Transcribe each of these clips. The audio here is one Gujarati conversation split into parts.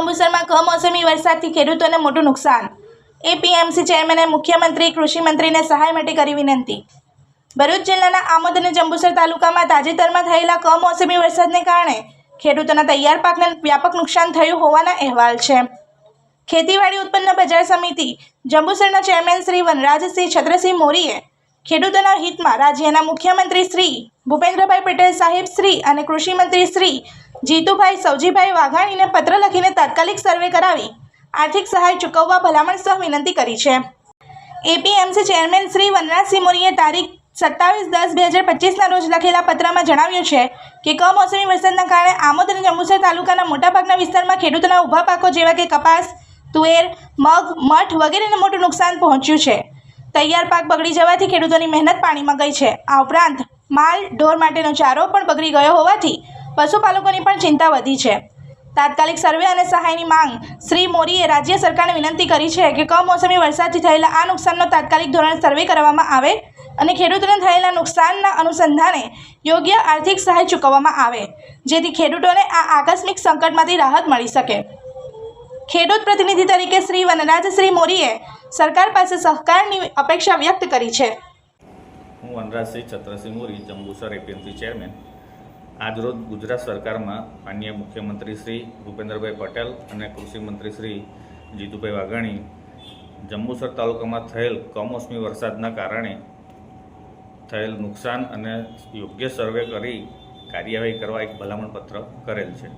કમોસમી વરસાદથી ખેડૂતોને મોટું નુકસાન. એપીએમસી ચેરમેને, મુખ્યમંત્રી કૃષિમંત્રીને સહાય માટે કરી વિનંતી. ભરૂચ જિલ્લાના આમોદ અને જંબુસર તાલુકામાં તાજેતરમાં થયેલા કમોસમી વરસાદને કારણે ખેડૂતોના તૈયાર પાકને વ્યાપક નુકસાન થયું હોવાના અહેવાલ છે. ખેતીવાડી ઉત્પન્ન બજાર સમિતિ જંબુસરના ચેરમેન શ્રી વનરાજસિંહ છત્રસિંહ મોરીએ ખેડૂતોના હિતમાં રાજ્યના મુખ્યમંત્રી શ્રી ભૂપેન્દ્રભાઈ પટેલ સાહેબ શ્રી અને કૃષિમંત્રી શ્રી જીતુભાઈ સવજીભાઈ વાઘાણીને પત્ર લખીને તાત્કાલિક સર્વે કરાવી આર્થિક સહાય ચૂકવવા ભલામણ સહ વિનંતી કરી છે. એપીએમસી ચેરમેન શ્રી વનરાજસિંહ મોરીએ તારીખ સત્તાવીસ દસ બે હજાર પચીસના રોજ લખેલા પત્રમાં જણાવ્યું છે કે કમોસમી વરસાદના કારણે આમોદ અને જંબુસર તાલુકાના મોટાભાગના વિસ્તારમાં ખેડૂતોના ઊભા પાકો જેવા કે કપાસ, તુવેર, મગ, મઠ વગેરેને મોટું નુકસાન પહોંચ્યું છે. તૈયાર પાક બગડી જવાથી ખેડૂતોની મહેનત પાણીમાં ગઈ છે. આ ઉપરાંત માલ ઢોર માટેનો ચારો પણ બગડી ગયો હોવાથી પશુપાલકોની પણ ચિંતા વધી છે. તાત્કાલિક સર્વે અને સહાયની માંગ શ્રી મોરીએ રાજ્ય સરકારને વિનંતી કરી છે કે કમોસમી વરસાદથી થયેલા આ નુકસાનનો તાત્કાલિક ધોરણે સર્વે કરવામાં આવે અને ખેડૂતોને થયેલા નુકસાનના અનુસંધાને યોગ્ય આર્થિક સહાય ચૂકવવામાં આવે, જેથી ખેડૂતોને આ આકસ્મિક સંકટમાંથી રાહત મળી શકે. ખેડૂત પ્રતિનિધિ તરીકે શ્રી વનરાજ શ્રી મોરીએ સરકાર પાસે સહકારની અપેક્ષા વ્યક્ત કરી છે. હું વનરાજસિંહ છત્રસિંહ મોરી જંબુસર એપીએમસી ચેરમેન આજરોજ ગુજરાત સરકારમાં માનનીય મુખ્યમંત્રી શ્રી ભૂપેન્દ્રભાઈ પટેલ અને કૃષિમંત્રી શ્રી જીતુભાઈ વાઘાણી જંબુસર તાલુકામાં થયેલ કમોસમી વરસાદના કારણે થયેલ નુકસાન અને યોગ્ય સર્વે કરી કાર્યવાહી કરવા એક ભલામણ પત્ર કરેલ છે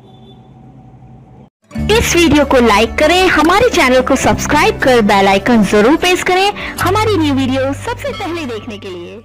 इस वीडियो को लाइक करें हमारे चैनल को सब्सक्राइब कर बेल आइकन जरूर प्रेस करें हमारी न्यू वीडियो सबसे पहले देखने के लिए